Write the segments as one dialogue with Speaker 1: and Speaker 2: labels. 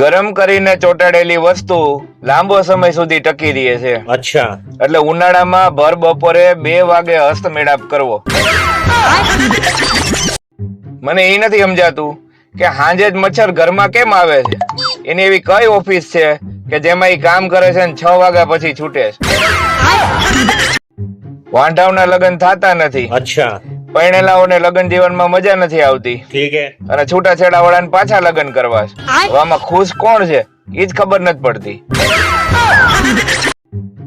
Speaker 1: ગરમ કરીને ચોંટાડેલી વસ્તુ લાંબો સમય સુધી ટકી રહે છે.
Speaker 2: અચ્છા.
Speaker 1: એટલે ઉનાળામાં ભર બપોરે બે વાગે હસ્તમેળાપ કરવો. મને એ નથી સમજાતું કે હાંજે જ મચ્છર ઘરમાં કેમ આવે છે? એની એવી કઈ ઓફિસ છે કે જેમાં એ કામ કરે છે ને છ વાગ્યા પછી છૂટે છે? વાંઢાવના લગ્ન થતા નથી.
Speaker 2: અચ્છા.
Speaker 1: પરણેલાઓને લગ્ન જીવનમાં મજા નથી આવતી.
Speaker 2: ઠીક હે.
Speaker 1: અને છૂટાછેડા વાળાને પાછા લગ્ન કરવા છે. આમાં ખુશ કોણ છે? એ જ ખબર નથી પડતી.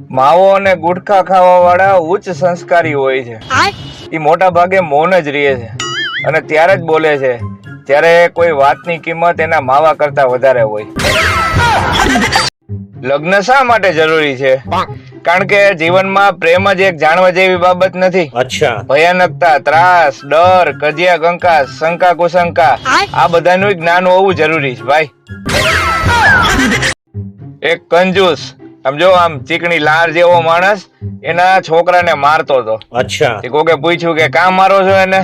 Speaker 1: માવો અને ગુટખા ખાવા વાળા ઉચ્ચ સંસ્કારી હોય છે. એ મોટા ભાગે મૌન જ રહે છે. અને ત્યારે જ બોલે છે ત્યારે કોઈ વાતની કિંમત એના માવા કરતા વધારે હોય. લગ્ન શા માટે જરૂરી છે? કારણ કે જીવનમાં પ્રેમ જ એક જાણવા જેવી બાબત નથી.
Speaker 2: અચ્છા.
Speaker 1: ભયાનકતા ત્રાસ ડર કજિયા કંકા શંકા કુશંકા આ બધાનું જ્ઞાન હોવું જરૂરી છે ભાઈ. એક કંજૂસ સમજો આમ ચીકણી લાર જેવો માણસ એના છોકરાને મારતો હતો.
Speaker 2: અચ્છા.
Speaker 1: કોકે પૂછ્યું કે કામ મારો છો એને?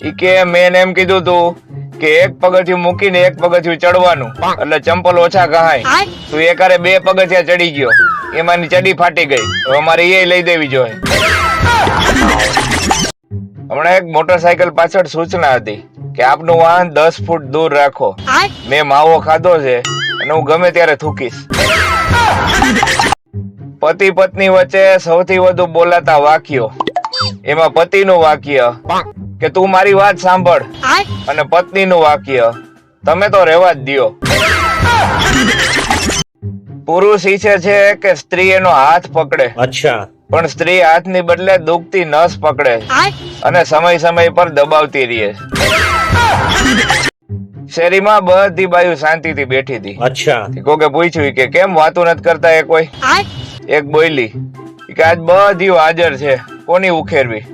Speaker 1: ઈ કે મેં એમ કીધું તું કે એક પગથિયું મૂકીને એક પગથિયું ચડવાનું. એટલે ચંપલ ઓછા કહાય. તું એકારે બે પગથિયા ચડી ગયો. એમાંની ચડી ફાટી ગઈ. અમારે એ લઈ દેવી જોઈએ. હમણાં એક મોટરસાયકલ પાછળ સૂચના હતી કે આપનું વાહન દસ ફૂટ દૂર રાખો. મેં માવો ખાધો છે અને હું ગમે ત્યારે થૂકીશ. પતિ પત્ની વચ્ચે સૌથી વધુ બોલાતા વાક્યો. એમાં પતિનું વાક્ય કે તું મારી વાત સાંભળ અને પત્નીનું વાક્ય તમે તો રહેવા જ દિયો. પુરુષ ઈચ્છે છે કે સ્ત્રી એનો હાથ પકડે.
Speaker 2: અચ્છા.
Speaker 1: પણ સ્ત્રી હાથની બદલે દુખતી નસ પકડે અને સમય સમય પર દબાવતી રહે. શેરીમાં બધી બાયુ શાંતિથી બેઠી હતી.
Speaker 2: અચ્છા.
Speaker 1: કોકે પૂછ્યું કે કેમ વાતું નથી કરતા એ કોઈ? એક બોયલી કે આજ બધી હાજર છે કોની ઉખેરવી?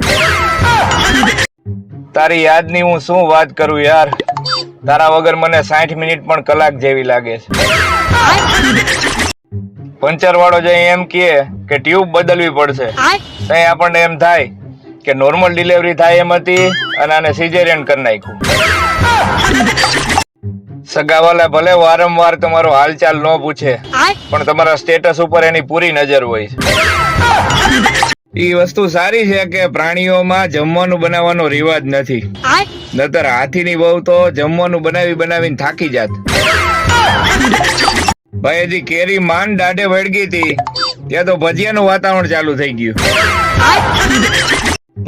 Speaker 1: તારી યાદની હું શું વાત કરું યાર? તારા વગર મને સાઠ મિનિટ પણ કલાક જેવી લાગે છે. પંચર વાળો જે એમ કહે કે ટ્યુબ બદલવી પડશે. તઈ આપણને એમ થાય કે નોર્મલ ડિલિવરી થાય એમ હતી અને આને સિઝેરિયન કરી નાખ્યું. સગાવાલા ભલે વારંવાર તમારો હાલચાલ ન પૂછે, પણ તમારા સ્ટેટસ ઉપર એની પૂરી નજર હોય છે. એ વસ્તુ સારી છે કે પ્રાણીઓમાં જમવાનું બનાવવાનો રિવાજ નથી. નતર હાથીની બહુ તો જમવાનું બનાવી બનાવીને થાકી જાત. ભાઈ હજી કેરી માન દાઢે વળગી હતી. ત્યાં તો ભજીયાનું વાતાવરણ ચાલુ થઈ ગયું.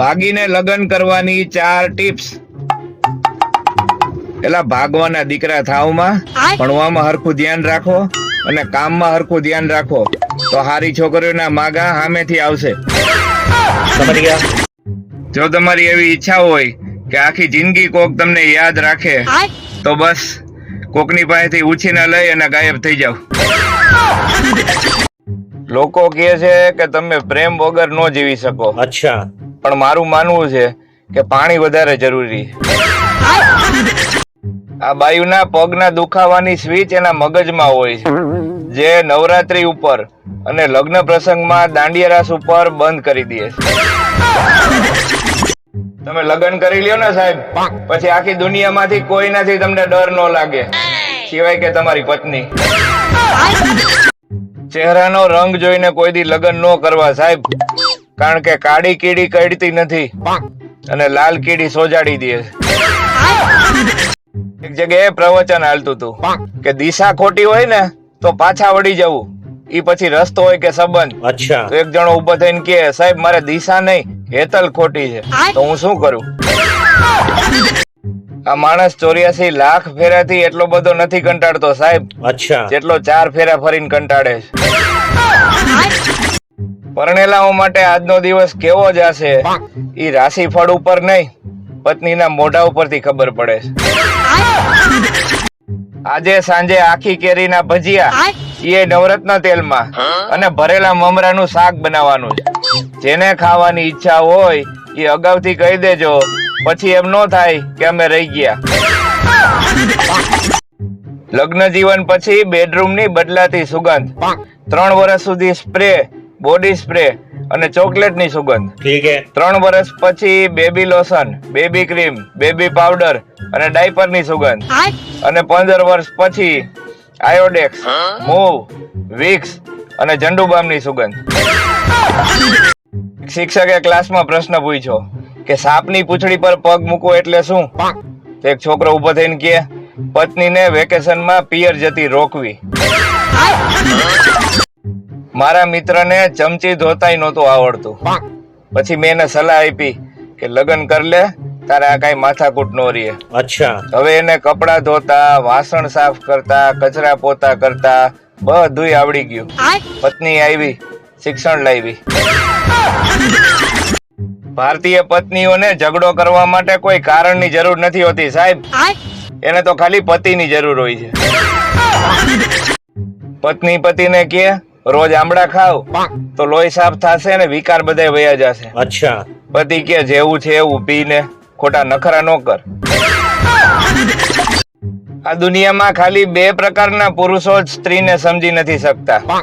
Speaker 1: ભાગીને લગ્ન કરવાની ચાર ટિપ્સ. એલા ભાગવાના દીકરા થાવમાં ભણવામાં હરખું ધ્યાન રાખો અને કામમાં હરખું ધ્યાન રાખો. તો હારી છોકરીઓના માગા સામેથી આવશે.
Speaker 2: સમજ ગયા?
Speaker 1: જો તમારી એવી ઈચ્છા હોય કે આખી જિંદગી કોક તમને યાદ રાખે તો બસ કોકની પાસેથી ઉછીને લઈ અને ગાયબ થઈ જાવ લોકો કહે છે કે તમે પ્રેમ વગર ન જીવી શકો.
Speaker 2: અચ્છા.
Speaker 1: પણ મારું માનવું છે કે પાણી વધારે જરૂરી. આ બાયુના પગના દુખાવાની સ્વિચ એના મગજમાં હોય છે. જે નવરાત્રી ઉપર અને લગ્ન પ્રસંગમાં દાંડિયા રાસ ઉપર બંધ કરી દે છે. તમે લગ્ન કરી લ્યો ને સાહેબ, પછી આખી દુનિયામાંથી કોઈનાથી તમને ડર ન લાગે, સિવાય કે તમારી પત્ની. ચહેરાનો રંગ જોઈને કોઈ દી લગ્ન ન કરવા સાહેબ, કારણ કે કાળી કીડી કડતી નથી અને લાલ કીડી સોજાડી દે એક જગ્યાએ પ્રવચન હાલતું હતું કે દિશા ખોટી હોય ને તો પાછા વળી જવું. ઈ પછી રસ્તો હોય કે સંબંધ.
Speaker 2: અચ્છા.
Speaker 1: તો એક જણો ઊભો થઈને કે સાહેબ મારે દિશા નહીં હેતલ ખોટી છે. તો હું શું કરું? આ માણસ ચોર્યાસી લાખ ફેરાથી એટલો બધો નથી કંટાળતો સાહેબ.
Speaker 2: અચ્છા.
Speaker 1: જેટલો ચાર ફેરા ફરીને કંટાળે છે. પરણેલાઓ માટે આજનો દિવસ કેવો જશે ઈ રાશિફળ ઉપર નહીં પત્નીના મોઢા ઉપરથી ખબર પડે છે. આજે સાંજે આખી કેરીના ભજીયા એ નવરત્ન તેલમાં અને ભરેલા મમરાનું શાક બનાવવાનું છે. જેને ખાવાની ઈચ્છા હોય એ અગાઉથી કહી દેજો. પછી એમ ન થાય કે અમે રહી ગયા. લગ્ન જીવન પછી બેડરૂમની બદલાતી સુગંધ. ત્રણ વર્ષ સુધી સ્પ્રે બોડી સ્પ્રે અને ચોકલેટની સુગંધ.
Speaker 2: ઠીક હે.
Speaker 1: ત્રણ વર્ષ પછી baby lotion baby cream baby powder અને ડાયપરની સુગંધ. અને પંદર વર્ષ પછી આયોડેક્સ મૂવ વિક્સ અને જંડુબામની સુગંધ. શિક્ષકે ક્લાસમાં પ્રશ્ન પૂછ્યો કે સાપની પૂંછડી પર પગ મૂકવો એટલે શું? એક છોકરો ઊભો થઈને કહે પત્નીને વેકેશનમાં પિયર જતી રોકવી. મારા મિત્રને ચમચી ધોતાય નહોતું આવડતું. પછી મેં એને સલાહ આપી કે લગ્ન કર લે તારે આ કઈ માથાકૂટ નો રીએ
Speaker 2: અચ્છા.
Speaker 1: હવે એને કપડા ધોતા વાસણ સાફ કરતા કચરા પોતા કરતા બધું આવડી ગયું. પત્ની આવી શિક્ષણ લાવી. ભારતીય પત્નીઓને ઝઘડો કરવા માટે કોઈ કારણની જરૂર નથી હોતી સાહેબ. એને તો ખાલી પતિની જરૂર હોય છે. પત્ની પતિને કે રોજ આમળા ખાવ તો લોહી સાફ થશે ને વિકાર બધા વયા જશે.
Speaker 2: અચ્છા.
Speaker 1: પતિ કે જેવું છે એવું પીને ખોટા નખરા ન કર. આ દુનિયામાં ખાલી બે પ્રકારના પુરુષો જ સ્ત્રીને સમજી નથી શકતા.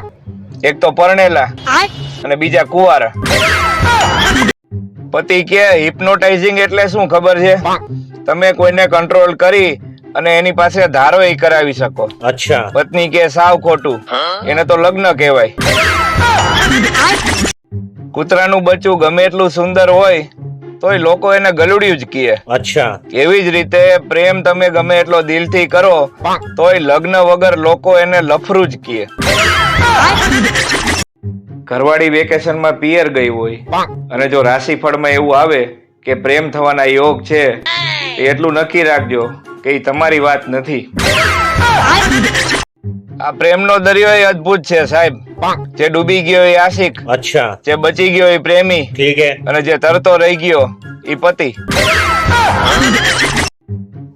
Speaker 1: એક તો પરણેલા અને બીજા કુંવારા. પતિ કે હિપ્નોટાઇઝિંગ એટલે શું ખબર છે? તમે કોઈને કંટ્રોલ કરી અને એની પાસે ધારો એ કરાવી શકો.
Speaker 2: અચ્છા.
Speaker 1: પત્ની કે સાવ ખોટું. એને તો લગ્ન કહેવાય. કૂતરાનું બચ્ચું ગમે એટલું સુંદર હોય તોય લોકો એને ગલુડિયું જ કહે
Speaker 2: અચ્છા.
Speaker 1: એવી જ રીતે પ્રેમ તમે ગમે એટલો દિલથી કરો તોય લગ્ન વગર લોકો એને લફરું જ કહે ઘરવાળી વેકેશનમાં પિયર ગઈ હોય અને જો રાશિફળમાં એવું આવે કે પ્રેમ થવાના યોગ છે એટલું નક્કી રાખજો. કે તમારી વાત નથી. આ પ્રેમનો દરિયો એ અદ્ભુત છે સાહેબ. જે ડૂબી ગયો એ આશિક.
Speaker 2: અચ્છા.
Speaker 1: જે બચી ગયો એ પ્રેમી.
Speaker 2: ઠીક હે.
Speaker 1: અને જે તરતો રહી ગયો એ પતિ.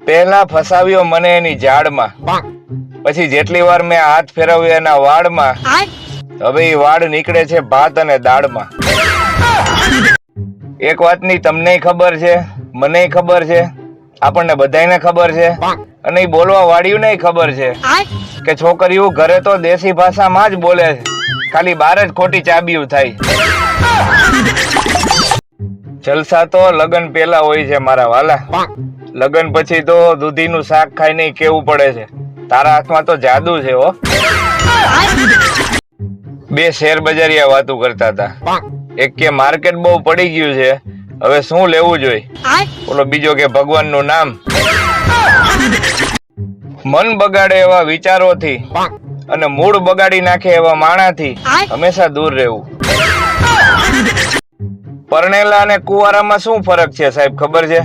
Speaker 1: પહેલા ફસાવ્યો મને એની જાડમાં પછી જેટલી વાર મેં હાથ ફેરવ્યો એના વાળમાં હવે એ વાળ નીકળે છે ભાત અને દાળમાં. એક વાતની તમને ખબર છે મને ખબર છે આપણને બધાયને ખબર છે. અને એ બોલવા વાળ્યું ને ખબર છે. કે છોકરીઓ ઘરે તો દેશી ભાષામાં જ બોલે છે. ખાલી બાર જ ખોટી ચાબીયું થાય. જલસા તો લગન પેલા હોય છે મારા વાલા. લગન પછી તો દૂધીનું શાક ખાઈને કેવું પડે છે. તારા હાથમાં તો જાદુ છે હો. બે શેર બજારિયા વાતું કરતા હતા. એક કે માર્કેટ બહુ પડી ગયું છે. હવે શું લેવું જોઈએ? ઓલો બીજો કે ભગવાનનું નામ? મન બગાડે એવા વિચારોથી અને મૂળ બગાડી નાખે એવા માણાથી હંમેશા દૂર રહેવું. પરણેલા અને કુવારામાં શું ફરક છે સાહેબ ખબર છે?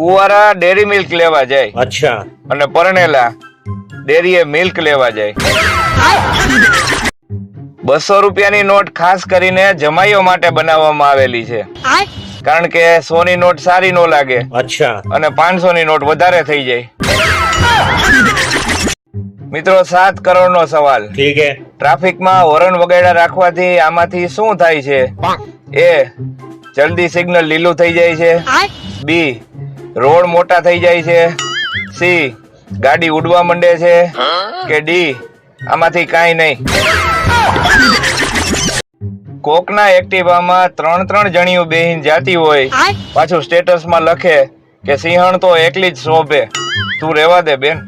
Speaker 1: કુવારા ડેરી મિલ્ક લેવા જાય
Speaker 2: અચ્છા.
Speaker 1: અને પરણેલા ડેરીએ મિલ્ક લેવા જાય. બસો રૂપિયાની નોટ ખાસ કરીને જમાઈઓ માટે બનાવવામાં આવેલી છે. કારણ કે સો ની નોટ સારી નો લાગે.
Speaker 2: અચ્છા.
Speaker 1: અને પાંચસો ની નોટ વધારે થઈ જાય. મિત્રો સાત કરોડ નો સવાલ.
Speaker 2: ઠીક
Speaker 1: ટ્રાફિકમાં હોર્ન વગેરે રાખવાથી આમાંથી શું થાય છે? એ જલ્દી સિગ્નલ લીલું થઈ જાય છે. બી રોડ મોટા થઈ જાય છે. સી ગાડી ઉડવા માંડે છે. કે ડી આમાંથી કાંઈ નહીં. કોકના એક્ટિવામાં ત્રણ ત્રણ જણીઓ બેહીન જાતી હોય પાછું સ્ટેટસમાં લખે કે સિંહણ તો એકલી જ શોભે. તું રેવા દે બેન.